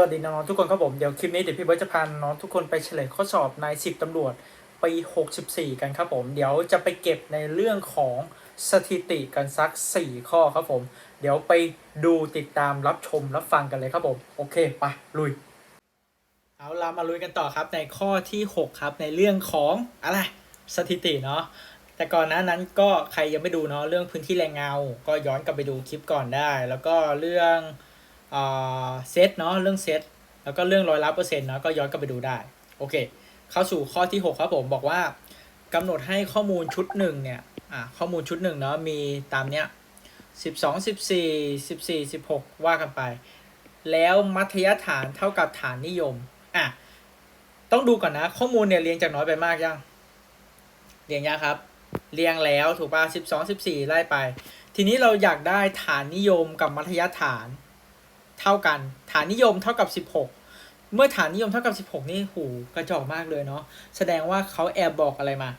วัสดีน้องๆทุกคนครับผม เดี๋ยวคลิปนี้เดี๋ยวพี่เบิร์ตจะพาน้องทุกคนไปเฉลยข้อสอบนายสิบตำรวจปี64 กันครับผม เดี๋ยวจะไปเก็บในเรื่องของสถิติกันสัก 4 ข้อครับผม เดี๋ยวไปดูติดตามรับชมรับฟังกันเลยครับผม โอเคไปลุย เอาเรามาลุยกันต่อครับในข้อที่ 6 ครับในเรื่องของอะไรสถิติเนาะแต่ก่อนหน้านั้นก็ใครยังไม่ดูเนาะเรื่องพื้นที่แรงเงา ก็ย้อนกลับไปดูคลิปก่อนได้ แล้วก็เรื่อง เซตเนาะเรื่องเซตแล้วก็เรื่องร้อยละเปอร์เซ็นต์เนาะก็ย้อนกลับไปดูได้โอเค เข้าสู่ข้อที่ 6 ครับผมบอกว่ากำหนดให้ข้อมูลชุดหนึ่งเนี่ยอ่าข้อมูลชุดหนึ่งเนาะมีตามเนี้ยสิบสองสิบสี่สิบสี่สิบหกว่ากันไป แล้วมัธยฐานเท่ากับฐานนิยมอะต้องดูก่อนนะ ข้อมูลเนี่ยเรียงจากน้อยไปมากยังเรียงยังครับ เรียงแล้วถูกป่ะสิบสองสิบสี่ไล่ไป ทีนี้เราอยากได้ฐานนิยมกับมัธยฐาน เท่ากัน ฐานนิยมเท่ากับสิบหกเมื่อฐานนิยมเท่ากับสิบหกนี่หูกระจอกมากเลยเนาะแสดงว่าเขาแอบบอกอะไรมา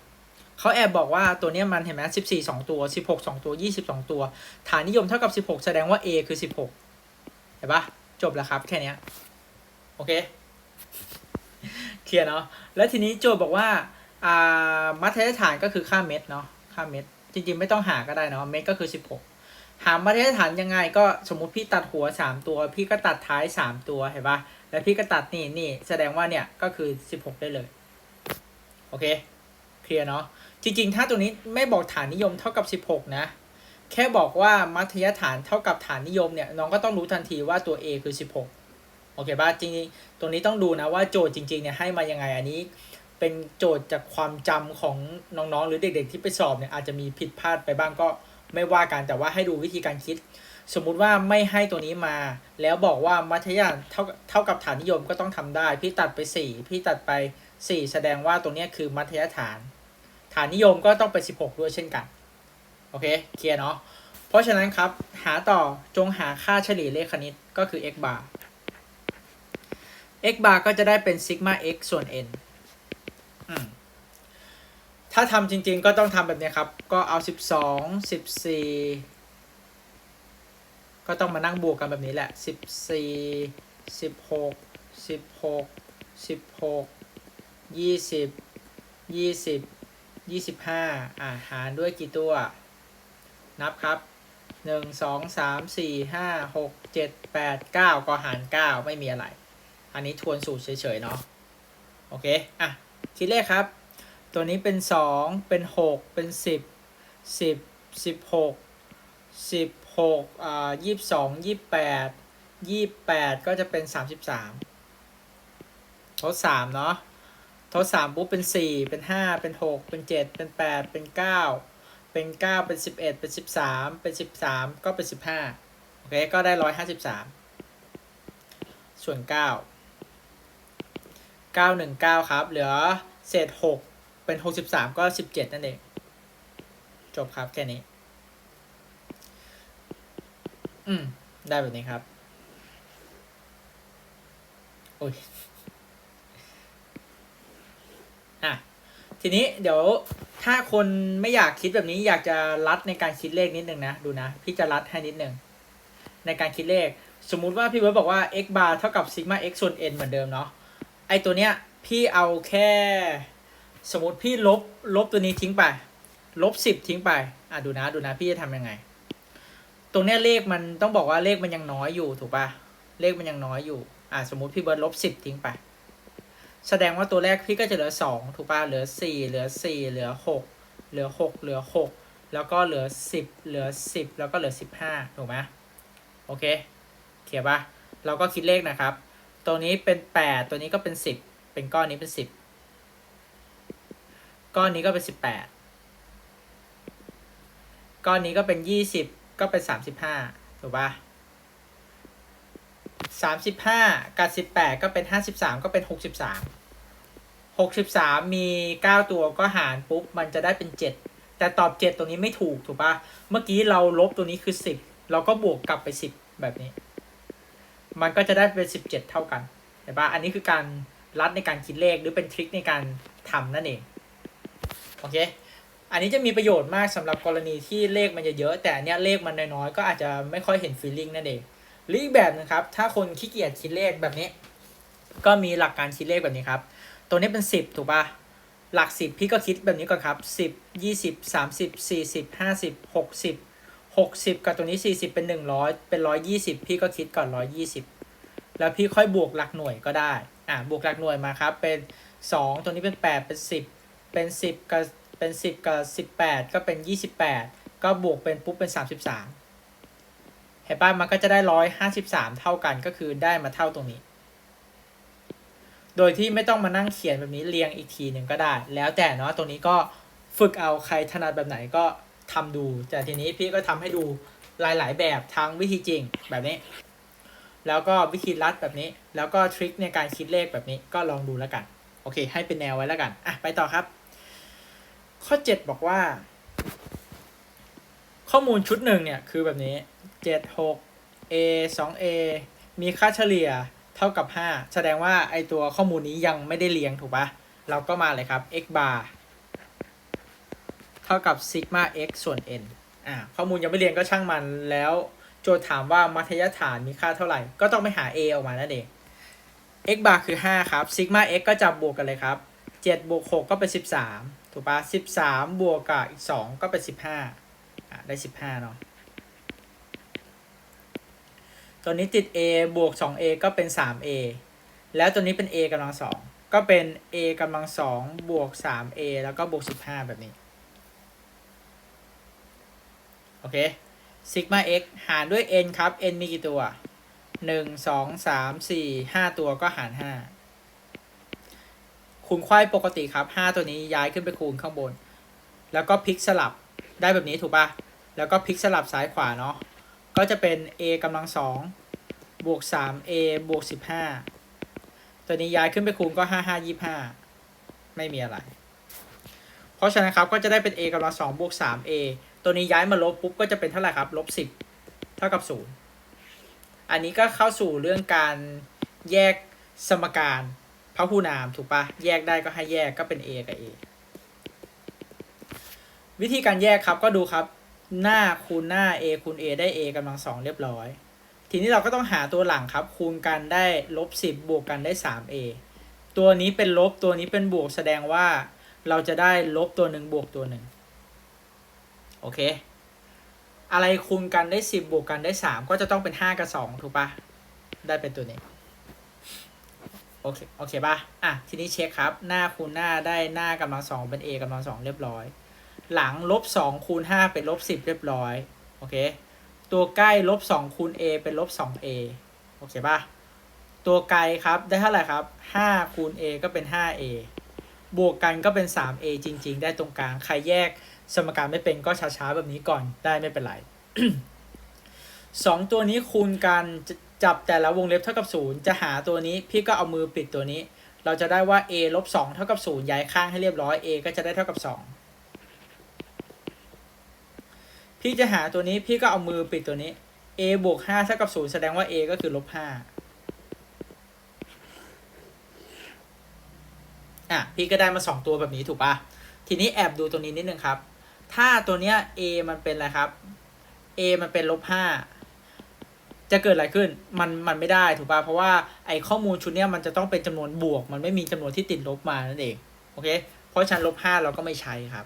เขาแอบบอกว่าตัวนี้มันเห็นไหมสิบสี่สองตัวสิบหกสองตัวยี่สิบสองตัว ฐานนิยมเท่ากับสิบหกแสดงว่า A คือสิบหกเห็นปะจบแล้วครับ แค่เนี้ยโอเคเคลียร์เนาะแล้วทีนี้โจทย์บอกว่าอ่ามัธยฐานก็คือค่าเม็ดเนาะค่าเม็ดจริงๆ ไม่ต้องหาก็ได้เนาะเม็ดก็คือสิบหก หามัธยฐานยังไงก็สมมุติพี่ตัดหัวสามตัว พี่ก็ตัดท้ายสามตัวเห็นปะแล้วพี่ก็ตัดนี่นี่แสดงว่าเนี่ยก็คือสิบหกได้เลย โอเคเคลียร์เนาะจริง ๆ ถ้าตัวนี้ไม่บอกฐานนิยมเท่ากับสิบหกนะ แค่บอกว่ามัธยฐานเท่ากับฐานนิยมเนี่ยน้องก็ต้องรู้ทันทีว่าตัว A คือ 16 โอเคป่ะจริงๆตรงนี้ต้องดูนะว่าโจทย์จริงๆเนี่ยให้มายังไงอันนี้เป็นโจทย์จากความจำของน้องๆ หรือเด็กๆที่ไปสอบเนี่ยอาจจะมีผิดพลาดไปบ้างก็ ไม่ว่ากันแต่ว่าให้ดูวิธีการคิด สมมุติว่าไม่ให้ตัวนี้มา แล้วบอกว่ามัธยฐานเท่าเท่ากับฐานนิยมก็ต้องทำได้ พี่ตัดไป 4 พี่ตัดไป 4 แสดงว่าตรงเนี้คือมัธยฐาน ฐานนิยมก็ต้องเป็น 16 ด้วยเช่นกัน โอเคเคลียร์เนาะเพราะฉะนั้นครับ หาต่อจงหาค่าเฉลี่ยเลขคณิตก็คือ x bar x bar ก็จะได้เป็นซิกมา x ส่วน n อืม ถ้าทำจริงๆก็ต้องทำแบบนี้ครับ ก็เอา 12 14 ก็ต้องมานั่งบวกกันแบบนี้แหละ 14 16 16 16 20 20 25 อ่าหารด้วยกี่ตัว นับครับหนึ่งสองสามสี่ห้าหกเจ็ดแปดเก้าก็หารเก้าไม่มีอะไร อันนี้ทวนสูตรเฉยๆ เนาะโอเค อะ คิดเลขครับ ตัวนี้เป็นสองเป็นหกเป็นสิบสิบสิบหกสิบหกอ่ายี่สิบสองยี่สิบแปดยี่สิบแปดก็จะเป็นสามสิบสามทดสามเนาะทดสามปุ๊บเป็นสี่เป็นห้าเป็นหกเป็นเจ็ดเป็นแปดเป็นเก้าเป็นเก้าเป็นสิบเอ็ดเป็นสิบสามเป็นสิบสามก็เป็นสิบห้าโอเคก็ได้ร้อยห้าสิบสามส่วนเก้าเก้าหนึ่งเก้าครับ เหลือเศษหก เป็นหกสิบสามก็สิบเจ็ดนั่นเอง จบครับแค่นี้ อืม ได้แบบนี้ครับ โอ้ย อะ ทีนี้เดี๋ยวถ้าคนไม่อยากคิดแบบนี้อยากจะรัดในการคิดเลขนิดนึงนะ ดูนะ พี่จะรัดให้นิดนึง ในการคิดเลข สมมุติว่าพี่เวิร์ดบอกว่า x bar เท่ากับ sigma x ส่วน n เหมือนเดิมเนาะไอตัวเนี้ย พี่เอาแค่ สมมติพี่ลบลบตัวนี้ทิ้งไป ลบสิบทิ้งไป อะดูนะดูนะพี่จะทำยังไง ตรงเนี้ยเลขมันต้องบอกว่าเลขมันยังน้อยอยู่ถูกปะเลขมันยังน้อยอยู่ อะสมมติพี่เบิร์ดลบสิบทิ้งไป แสดงว่าตัวแรกพี่ก็จะเหลือสองถูกป่ะเหลือสี่เหลือสี่เหลือหกเหลือหกเหลือหกแล้วก็เหลือสิบเหลือสิบแล้วก็เหลือสิบห้าถูกไหมโอเคเขียนป่ะเราก็คิดเลขนะครับ ตัวนี้เป็นแปดตัวนี้ก็เป็นสิบเป็นก้อนนี้เป็นสิบ ก้อนนี้ก็เป็นสิบแปดก้อนนี้ก็เป็นยี่สิบก็เป็นสามสิบห้าถูกปะสามสิบห้ากับสิบแปดก็เป็นห้าสิบสามก็เป็นหกสิบสามหกสิบสามมีเก้าตัวก็หารปุ๊บมันจะได้เป็นเจ็ดแต่ตอบเจ็ดตรงนี้ไม่ถูกถูกปะเมื่อกี้เราลบตัวนี้คือสิบเราก็บวกกลับไปสิบแบบนี้ มันก็จะได้เป็นสิบเจ็ดเท่ากันเห็นปะอันนี้คือการรัดในการคิดเลขหรือเป็นทริคในการทำนั่นเอง โอเค อันนี้จะมีประโยชน์มากสำหรับกรณีที่เลขมันจะเยอะ แต่เนี้ยเลขมันน้อยๆ ก็อาจจะไม่ค่อยเห็นฟีลลิ่งนั่นเองหรืออีกแบบหนึงครับ ถ้าคนขี้เกียจคิดเลขแบบนี้ ก็มีหลักการคิดเลขแบบนี้ครับ ตัวนี้เป็น 10 ถูกป่ะ หลัก 10 พี่ก็คิดแบบนี้ก่อนครับ 10 20 30 40 50 60 60 กับตัวนี้ 40 เป็น 100 เป็น 120 พี่ก็คิดก่อน 120 แล้วพี่ค่อยบวกหลักหน่วยก็ได้ อ่าบวกหลักหน่วยมาครับ เป็น 2 ตัวนี้เป็น 8 เป็น 10 เป็น 10 กับเป็น 10 กับ 18 ก็เป็น 28 ก็บวกเป็นปุ๊บเป็น 33 เห็นป่ะมันก็จะได้ 153 เท่ากันก็คือได้มาเท่าตรงนี้ โดยที่ไม่ต้องมานั่งเขียนแบบนี้เรียงอีกทีหนึ่งก็ได้ แล้วแต่เนาะตรงนี้ก็ฝึกเอาใครถนัดแบบไหนก็ทำดู แต่ทีนี้พี่ก็ทำให้ดูหลาย ๆ แบบทั้งวิธีจริงแบบนี้ แล้วก็วิธีลัดแบบนี้ แล้วก็ทริคในการคิดเลขแบบนี้ก็ลองดูแล้วกัน โอเค ให้เป็นแนวไว้แล้วกัน อะ ไปต่อครับ ข้อ7บอกว่า ข้อมูลชุดหนึ่งเนี่ย คือแบบนี้7 6 a 2 a มีค่าเฉลี่ยเท่ากับ 5 แสดงว่าไอตัวข้อมูลนี้ยังไม่ได้เรียงถูกปะเราก็มาเลยครับ x bar เท่ากับ sigma x ส่วน n อ่าข้อมูลยังไม่เรียงก็ช่างมันแล้วโจทย์ถามว่ามัธยฐานมีค่าเท่าไหร่ ก็ต้องไปหา a ออกมานั่นเอง x bar คือ 5 ครับ sigma x ก็จับบวกกันเลยครับ 7 บวก 6 ก็เป็น 13ถูกปะ13บสามบวกกับอีก2ก็เป็น15อ่าได้15เนาะตัวนี้ติด a บวก 2a ก็เป็น 3a แล้วตัวนี้เป็น a กำลังสองก็เป็น a กำลังสองบวก 3a แล้วก็บวก 15 แบบนี้ โอเคซิกมา x หารด้วย n ครับ n มีกี่ตัว 1 2 3 4 5 ตัวก็หาร 5 คูณควายปกติครับ5ตัวนี้ย้ายขึ้นไปคูณข้างบน แล้วก็พลิกสลับได้แบบนี้ถูกปะแล้วก็พลิกสลับซ้ายขวาเนาะ ก็จะเป็น a กำลังสองบวก 3a บวก15ตัวนี้ย้ายขึ้นไปคูณก็5 5 25ไม่มีอะไร เพราะฉะนั้นครับก็จะได้เป็น a กำลังสองบวก 3a ตัวนี้ย้ายมาลบปุ๊บก็จะเป็นเท่าไหร่ครับลบ10เท่ากับ0อันนี้ก็เข้าสู่เรื่องการแยกสมการ พหุนามถูกปะแยกได้ก็ให้แยกก็เป็น a กับ a วิธีการแยกครับก็ดูครับ หน้าคูณหน้า a คูณ a ได้ a กำลังสองเรียบร้อย ทีนี้เราก็ต้องหาตัวหลังครับ คูณกันได้ลบสิบบวกกันได้ 3a ตัวนี้เป็นลบตัวนี้เป็นบวกแสดงว่าเราจะได้ลบตัวหนึ่งบวกตัวหนึ่งโอเค อะไรคูณกันได้ 10 บวกกันได้ 3 ก็จะต้องเป็น 5 กับ 2 ถูกปะได้เป็นตัวนี้ โอเคโอเคปะอะทีนี้เช็คครับ หน้าคูณหน้าได้หน้ากำลังสองเป็น a กำลังสองเรียบร้อย หลังลบ2คูณ5เป็นลบ10เรียบร้อยโอเค ตัวใกล้ลบ2คูณ a เป็นลบ 2a โอเคปะตัวไกลครับได้เท่าไหร่ครับ5คูณ a ก็เป็น 5a บวกกันก็เป็น 3a จริง ๆ ได้ตรงกลาง ใครแยกสมการไม่เป็นก็ช้าๆแบบนี้ก่อนได้ไม่เป็นไรสองตัวนี้คูณกัน จับแต่ละวงเล็บเท่ากับศูนย์จะหาตัวนี้ พี่ก็เอามือปิดตัวนี้ เราจะได้ว่า a ลบสองเท่ากับศูนย์ย้ายข้างให้เรียบร้อย a ก็จะได้เท่ากับสองพี่จะหาตัวนี้พี่ก็เอามือปิดตัวนี้ a บวกห้าเท่ากับศูนย์แสดงว่า a ก็คือลบห้าอะพี่ก็ได้มาสองตัวแบบนี้ถูกปะทีนี้แอบดูตัวนี้นิดนึงครับ ถ้าตัวเนี้ย a มันเป็นอะไรครับ a มันเป็นลบห้า จะเกิดอะไรขึ้นมันมันไม่ได้ถูกป่ะเพราะว่าไอข้อมูลชุดเนี้ยมันจะต้องเป็นจำนวนบวก มันไม่มีจำนวนที่ติดลบมานั่นเองโอเคเพราะฉะนั้นลบห้าเราก็ไม่ใช้ครับ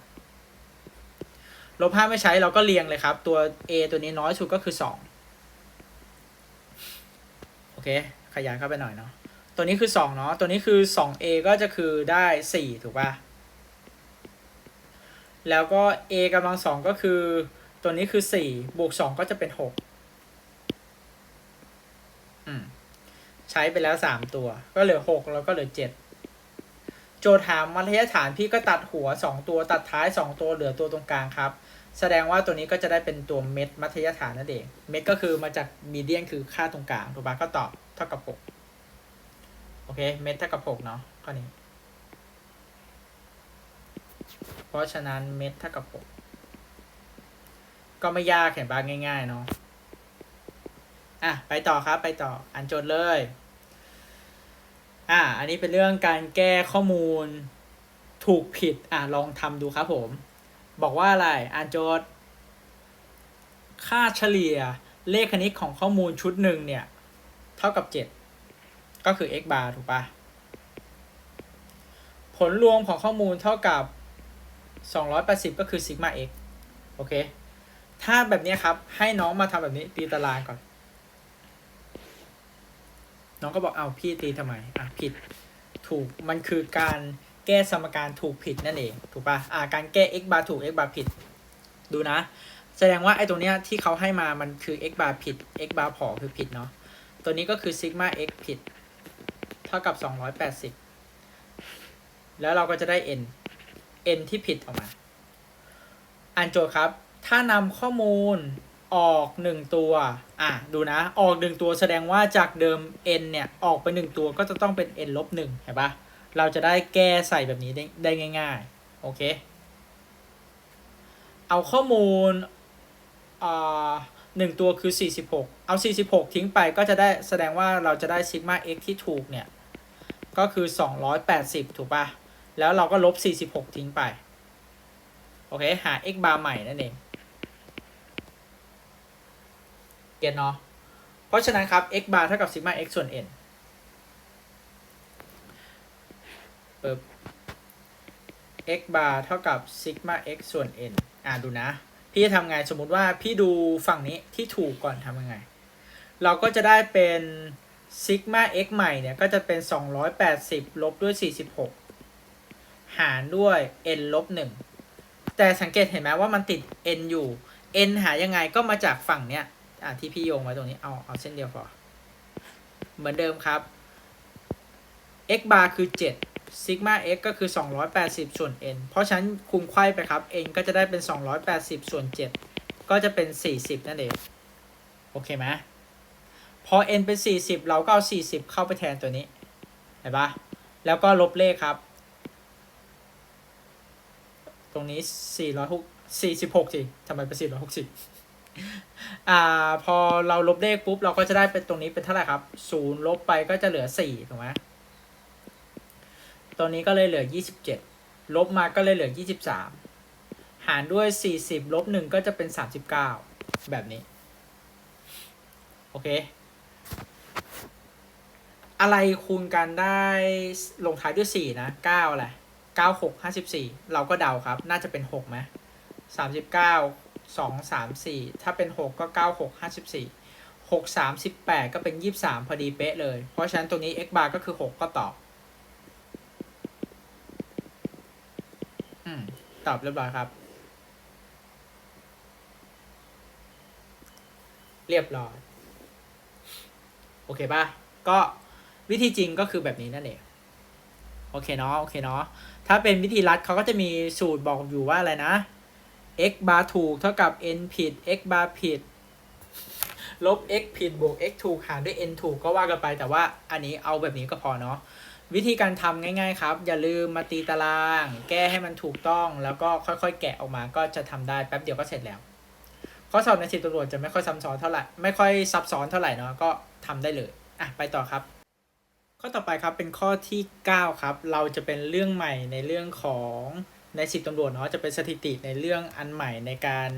ลบห้าไม่ใช้เราก็เรียงเลยครับ ตัว a ตัวนี้น้อยสุดก็คือสองโอเค ขยายเข้าไปหน่อยเนาะตัวนี้คือสองเนาะตัวนี้คือสอง a ก็จะคือได้สี่ถูกป่ะแล้วก็ a กำลังสองก็คือ ตัวนี้คือสี่บวกสองก็จะเป็นหก ใช้ไปแล้วสามตัว ก็เหลือหกแล้วก็เหลือเจ็ดโจทย์ถามมัธยฐานพี่ก็ตัดหัวสองตัวตัดท้ายสองตัวเหลือตัวตรงกลางครับ แสดงว่าตัวนี้ก็จะได้เป็นตัวเม็ดมัธยฐานนั่นเอง เม็ดก็คือมาจากมีเดียนคือค่าตรงกลางถูกปะก็ตอบเท่ากับหกโอเค เม็ดเท่ากับหกเนาะข้อนี้ เพราะฉะนั้นเม็ดเท่ากับหกก็ไม่ยากเห็นบ้างง่าย ๆ เนาะ อะไปต่อครับไปต่ออ่านโจทย์เลย อะอันนี้เป็นเรื่องการแก้ข้อมูลถูกผิดอะลองทำดูครับผม บอกว่าอะไรอ่านโจทย์ ค่าเฉลี่ยเลขคณิตของข้อมูลชุดหนึ่งเนี่ย เท่ากับ 7 ก็คือ x bar ถูกปะผลรวมของข้อมูลเท่ากับ 280 ก็คือ sigma x โอเค ถ้าแบบนี้ครับ ให้น้องมาทำแบบนี้ตีตารางก่อน น้องก็บอกเอาพี่ตีทำไมอะผิด ถูกมันคือการแก้สมการถูกผิดนั่นเองถูกปะอ่าการแก้ x bar ถูก x bar ผิด ดูนะ แสดงว่าไอ้ตรงเนี้ยที่เขาให้มามันคือ x bar ผิด x bar ผอคือผิดเนาะตัวนี้ก็คือ sigma x ผิด เท่ากับ 280 แล้วเราก็จะได้ n n ที่ผิดออกมา อ่านโจทย์ครับ ถ้านำข้อมูล ออกหนึ่งตัว อะ ดูนะ ออกหนึ่งตัวแสดงว่าจากเดิม n เนี่ย ออกไปหนึ่งตัวก็จะต้องเป็น n ลบหนึ่งเห็นปะเราจะได้แก้ใส่แบบนี้ได้ได้ง่าย ๆ โอเค เอาข้อมูลอ่าหนึ่งตัวคือ 46 เอา 46 ทิ้งไปก็จะได้แสดงว่าเราจะได้ซิกมา x ที่ถูกเนี่ย ก็คือ 280 ถูกปะแล้วเราก็ลบ 46 ทิ้งไป โอเค หา x bar ใหม่นั่นเอง เก็ตเนาะเพราะฉะนั้นครับ x bar เท่ากับ sigma x ส่วน n ปึ๊บ x bar เท่ากับ sigma x ส่วน n อ่าดูนะ พี่จะทำไงสมมุติว่าพี่ดูฝั่งนี้ที่ถูกก่อนทำยังไง เราก็จะได้เป็น sigma x ใหม่เนี่ย ก็จะเป็น 280 ลบด้วย 46 หารด้วย n ลบ 1 แต่สังเกตเห็นไหมว่ามันติด n อยู่ n หายังไงก็มาจากฝั่งเนี้ย อะที่พี่โยงไว้ตรงนี้เอาเอาเส้นเดียวพอเหมือนเดิมครับ x bar คือ 7 sigma x ก็คือ 280 ส่วน n เพราะฉะนั้นคูณไขว้ไปครับ n ก็จะได้เป็น 280 ส่วน 7 ก็จะเป็น 40 นั่นเอง โอเคไหมพอ n เป็น 40 เราก็เอา 40 เข้าไปแทนตัวนี้ เห็นปะแล้วก็ลบเลขครับ ตรงนี้ 4 6 46สิทำไมเป็น460 อ่า พอเราลบเลขปุ๊บ เราก็จะได้เป็นตรงนี้เป็นเท่าไหร่ครับ0ลบไปก็จะเหลือ4ถูกไหมตัวนี้ก็เลยเหลือ27ลบมาก็เลยเหลือ23หารด้วย40ลบ1ก็จะเป็น39แบบนี้ โอเค อะไรคูณกันได้ลงท้ายด้วย4นะ9อะไร9 6 54เราก็เดาครับ น่าจะเป็น6ไหมสามสิบเก้า 39 2 3 4ถ้าเป็น6ก็9 6 54 6 3 18ก็เป็น23พอดีเป๊ะเลย เพราะฉะนั้นตรงนี้ x bar ก็คือ6ก็ตอบ อืม ตอบเรียบร้อยครับ เรียบร้อย โอเคป่ะ ก็วิธีจริงก็คือแบบนี้นั่นเองโอเคเนาะโอเคเนาะถ้าเป็นวิธีรัดเขาก็จะมีสูตรบอกอยู่ว่าอะไรนะ x bar ถูกเท่ากับ n ผิด x bar ผิด ลบ x ผิดบวก x ถูกหารด้วย n ถูกก็ว่ากันไป แต่ว่าอันนี้เอาแบบนี้ก็พอเนาะวิธีการทำง่ายๆครับ อย่าลืมมาตีตาราง แก้ให้มันถูกต้อง แล้วก็ค่อยๆ แกะออกมาก็จะทำได้แป๊บเดียวก็เสร็จแล้ว ข้อสอบในสิบตำรวจจะไม่ค่อยซับซ้อนเท่าไหร่ไม่ค่อยซับซ้อนเท่าไหร่เนาะก็ทำได้เลยอะไปต่อครับ ข้อต่อไปครับเป็นข้อที่ 9 ครับ เราจะเป็นเรื่องใหม่ในเรื่องของ ในสิบตำรวจเนาะจะเป็นสถิติในเรื่องอันใหม่ในการ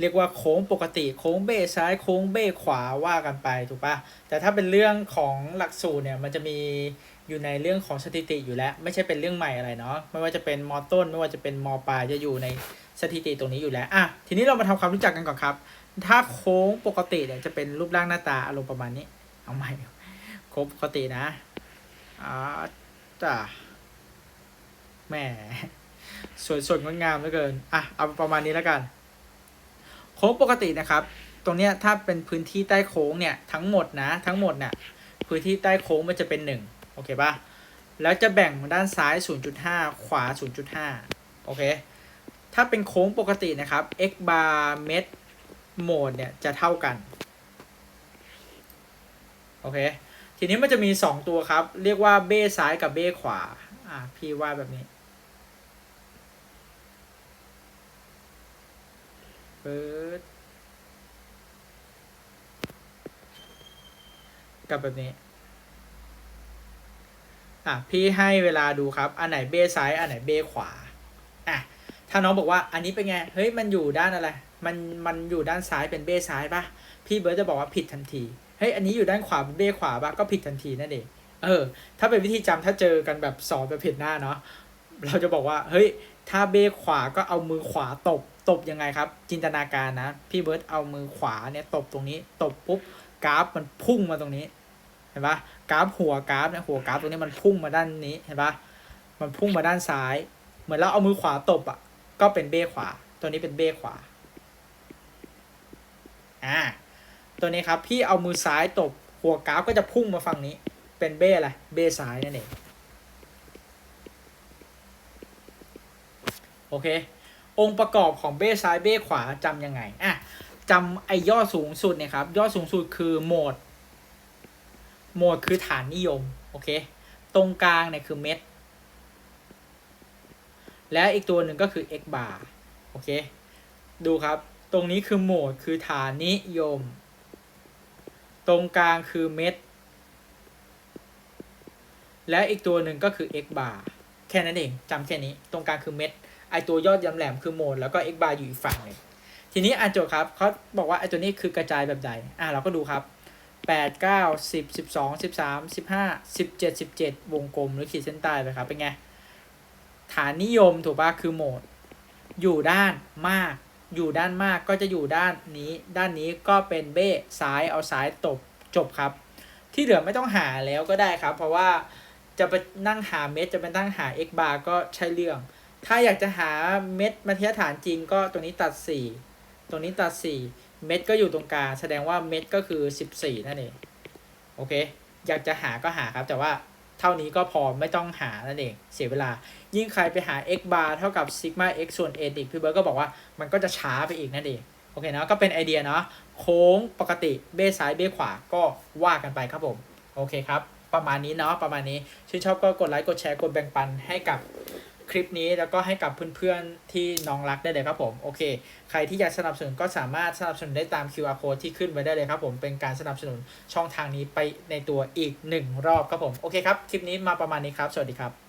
เรียกว่าโค้งปกติโค้งเบ้ซ้ายโค้งเบ้ขวาว่ากันไปถูกปะแต่ถ้าเป็นเรื่องของหลักสูตรเนี่ยมันจะมีอยู่ในเรื่องของสถิติอยู่แล้ว ไม่ใช่เป็นเรื่องใหม่อะไรเนาะไม่ว่าจะเป็นมอต้น ไม่ว่าจะเป็นมอปลายจะอยู่ในสถิติตรงนี้อยู่แล้วอะทีนี้เรามาทำความรู้จักกันก่อนครับ ถ้าโค้งปกติเนี่ยจะเป็นรูปร่างหน้าตาอารมณ์ประมาณนี้เอาใหม่โค้งปกตินะอ่าจ้ะแหม่ สวยสดงดงามเหลือเกินอะเอาประมาณนี้แล้วกัน โค้งปกตินะครับ ตรงเนี้ยถ้าเป็นพื้นที่ใต้โค้งเนี่ยทั้งหมดนะทั้งหมดเนี่ยพื้นที่ใต้โค้งมันจะเป็นหนึ่งโอเคปะแล้วจะแบ่งด้านซ้าย 0.5 ขวา 0.5 โอเค ถ้าเป็นโค้งปกตินะครับ x bar เมตรโหมดเนี่ยจะเท่ากัน โอเค ทีนี้มันจะมี 2 ตัวครับ เรียกว่าเบ้ซ้ายกับเบ้ขวา อะพี่ว่าแบบนี้ ปิดกับแบบนี้ อะ พี่ให้เวลาดูครับ อันไหนเบ้ซ้าย อันไหนเบ้ขวา อะ ถ้าน้องบอกว่า อันนี้เป็นไง เฮ้ย มันอยู่ด้านอะไร มัน มันอยู่ด้านซ้ายเป็นเบ้ซ้ายปะพี่เบิร์ดจะบอกว่าผิดทันที เฮ้ย อันนี้อยู่ด้านขวาเป็นเบ้ขวาปะก็ผิดทันทีนั่นเอง เออ ถ้าเป็นวิธีจำถ้าเจอกันแบบสอนแบบผิดหน้าเนาะ เราจะบอกว่า เฮ้ย ถ้าเบ้ขวาก็เอามือขวาตบ ตบยังไงครับ จินตนาการนะ พี่เบิร์ดเอามือขวาเนี่ยตบตรงนี้ ตบปุ๊บกราฟมันพุ่งมาตรงนี้เห็นปะกราฟหัวกราฟเนี่ยหัวกราฟตรงนี้มันพุ่งมาด้านนี้เห็นปะมันพุ่งมาด้านซ้าย เหมือนเราเอามือขวาตบอะ ก็เป็นเบ้ขวา ตัวนี้เป็นเบ้ขวาอ่าตัวนี้ครับพี่เอามือซ้ายตบหัวกราฟก็จะพุ่งมาฝั่งนี้ เป็นเบ้อะไรเบ้ซ้ายนั่นเองโอเค องค์ประกอบของเบ้ซ้ายเบ้ขวาจำยังไงอะจำไอ้ยอดสูงสุดเนี่ยครับยอดสูงสุดคือโหมด โหมดคือฐานนิยมโอเค ตรงกลางเนี่ยคือเม็ด และอีกตัวหนึ่งก็คือ x bar โอเค ดูครับ ตรงนี้คือโหมดคือฐานนิยม ตรงกลางคือเม็ด และอีกตัวหนึ่งก็คือ x bar แค่นั้นเองจำแค่นี้ ตรงกลางคือเม็ด ไอตัวยอดยำแหลมคือโหมดแล้วก็ x bar อยู่อีกฝั่งหนึ่งทีนี้อ่านโจทย์ครับเขาบอกว่าไอตัวนี้คือกระจายแบบใดอะเราก็ดูครับแปดเก้าสิบสิบสองสิบสามสิบห้าสิบเจ็ดสิบเจ็ดวงกลมหรือขีดเส้นใต้ไปครับเป็นไง ฐานนิยมถูกปะคือโหมด อยู่ด้านมาก อยู่ด้านมากก็จะอยู่ด้านนี้ ด้านนี้ก็เป็นเบ้ซ้ายเอาซ้ายตบจบครับ ที่เหลือไม่ต้องหาแล้วก็ได้ครับ เพราะว่าจะไปนั่งหาเม็ดจะไปนั่งหา x bar ก็ใช่เรื่อง ถ้าอยากจะหาเม็ดมาตรฐานจริงก็ตรงนี้ตัด 4 ตรงนี้ตัด 4 เม็ดก็อยู่ตรงกลางแสดงว่าเม็ดก็คือ 14 นั่นเองโอเค อยากจะหาก็หาครับ แต่ว่าเท่านี้ก็พอไม่ต้องหานั่นเอง เสียเวลา ยิ่งใครไปหา x bar เท่ากับ sigma x ส่วน a อีกพี่เบิร์ดก็บอกว่ามันก็จะช้าไปอีกนั่นเองโอเคเนาะก็เป็นไอเดียเนาะโค้งปกติเบ้ซ้ายเบ้ขวาก็ว่ากันไปครับผม โอเคครับ ประมาณนี้เนาะประมาณนี้ชื่นชอบก็กดไลค์กดแชร์กดแบ่งปันให้กับ คลิปนี้แล้วก็ให้กับเพื่อนๆที่น้องรักได้เลยครับผมโอเค ใครที่อยากสนับสนุนก็สามารถสนับสนุนได้ตาม QR code ที่ขึ้นไว้ได้เลยครับผมเป็นการสนับสนุนช่องทางนี้ไปในตัวอีกหนึ่งรอบครับผมโอเคครับคลิปนี้มาประมาณนี้ครับ สวัสดีครับ